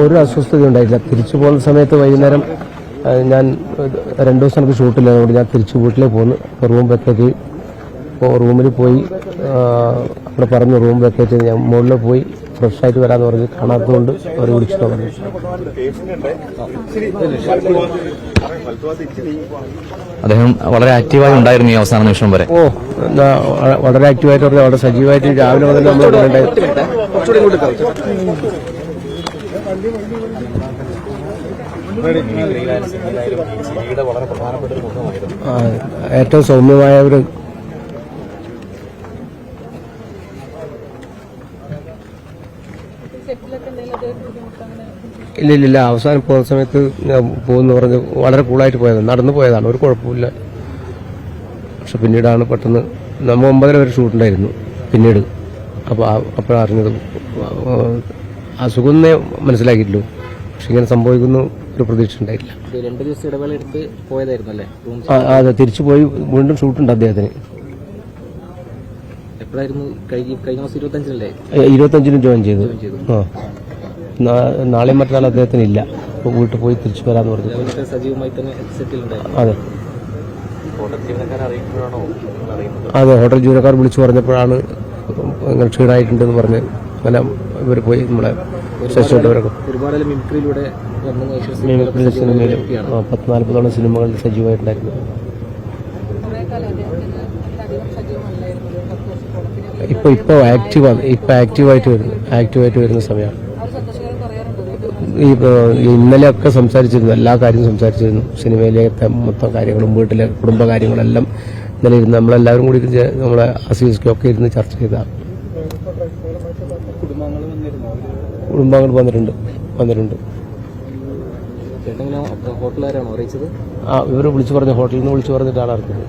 ഒരു അസ്വസ്ഥത ഉണ്ടായില്ല തിരിച്ചു പോകുന്ന സമയത്ത് വൈകുന്നേരം ഞാൻ രണ്ടു ദിവസം എനിക്ക് ഷൂട്ടില്ല. അതുകൊണ്ട് ഞാൻ തിരിച്ചു വീട്ടിലേക്ക് പോന്നു റൂം വെക്കേറ്റ് ഇപ്പോൾ റൂമിൽ പോയി അവിടെ പറഞ്ഞു റൂം വെക്കേറ്റ് ഞാൻ മുകളിൽ പോയി ഫ്രഷ് ആയിട്ട് വരാമെന്ന് പറഞ്ഞ് കാണാത്തതുകൊണ്ട് അവർ വിളിച്ചിട്ട് പറഞ്ഞു അദ്ദേഹം വളരെ ആക്റ്റീവായി ഉണ്ടായിരുന്നു ഈ അവസാന നിമിഷം വരെ. ഓ എന്നാ വളരെ ആക്റ്റീവായിട്ട് പറഞ്ഞാൽ വളരെ സജീവമായിട്ട് രാവിലെ മുതൽ നമ്മൾ ഏറ്റവും സൗമ്യമായ ഒരു ഇല്ല ഇല്ല ഇല്ല. അവസാനം പോകുന്ന സമയത്ത് ഞാൻ പോകുന്നു പറഞ്ഞ് വളരെ കൂളായിട്ട് പോയതാണ്. നടന്നു പോയതാണ്. ഒരു കുഴപ്പമില്ല പക്ഷെ പിന്നീടാണ് പെട്ടെന്ന് നമ്മൾ ഒമ്പതര വരെ ഷൂട്ടുണ്ടായിരുന്നു പിന്നീട്. അപ്പോൾ അപ്പോഴാണ് അറിഞ്ഞത് അസുഖമൊന്നേ മനസ്സിലാക്കിയിട്ടുള്ളൂ. പക്ഷെ ഇങ്ങനെ സംഭവിക്കുന്നു ഒരു പ്രതീക്ഷ ഉണ്ടായില്ല രണ്ടു ദിവസം ഇടവേള എടുത്ത് പോയതായിരുന്നു അല്ലേ അതെ തിരിച്ചു പോയി. വീണ്ടും ഷൂട്ടുണ്ട് അദ്ദേഹത്തിന്. എപ്പോഴായിരുന്നു? കഴിഞ്ഞ കഴിഞ്ഞ മാസം ഇരുപത്തഞ്ചിനല്ലേ? ഇരുപത്തഞ്ചിന് ജോയിൻ ചെയ്തു. ആ. നാ- നാളെയും മറ്റന്നാൾ അദ്ദേഹത്തിന് ഇല്ല. അപ്പോൾ വീട്ടിൽ പോയി തിരിച്ചു വരാൻ പറഞ്ഞു. സജീവമായി തന്നെ അതെ. ഹോട്ടൽ ജീവനക്കാരെ അറിയിക്കുമ്പോഴാണോ? നിങ്ങൾ അറിയുന്നത്? അതെ ഹോട്ടൽ ജീവനക്കാർ വിളിച്ചു പറഞ്ഞപ്പോഴാണ് ക്ഷീണായിട്ടുണ്ടെന്ന് ക്ഷീണമായിട്ടുണ്ടെന്ന് പറഞ്ഞ് അങ്ങനെ ഇവർ പോയി നമ്മളെ വിശ്വസിച്ച് മിമിക്രി സിനിമയിലും ആ, പത്ത് നാൽപ്പതോളം സിനിമകളിൽ സജീവമായിട്ടുണ്ടായിരുന്നു. ഇപ്പൊ ഇപ്പൊ ആക്റ്റീവാണ് ഇപ്പൊ ആക്റ്റീവായിട്ട് വരുന്നു ആക്റ്റീവായിട്ട് വരുന്ന സമയമാണ്. ഈ ഇന്നലെയൊക്കെ സംസാരിച്ചിരുന്നു. എല്ലാ കാര്യവും സംസാരിച്ചിരുന്നു. സിനിമയിലെ മൊത്തം കാര്യങ്ങളും വീട്ടിലെ കുടുംബ കാര്യങ്ങളെല്ലാം ഇന്നലെ ഇരുന്ന് നമ്മളെല്ലാവരും കൂടി നമ്മളെ അസീസ്ക്കൊക്കെ ഇരുന്ന് ചർച്ച കുടുംബാംഗങ്ങൾ വന്നിട്ടുണ്ട്. വന്നിട്ടുണ്ട്. ഹോട്ടലുകാരാണോ അറിയിച്ചത്? ആ ഇവർ വിളിച്ചു പറഞ്ഞ ഹോട്ടലിൽ നിന്ന് വിളിച്ചു പറഞ്ഞിട്ടാണ് അറിഞ്ഞത്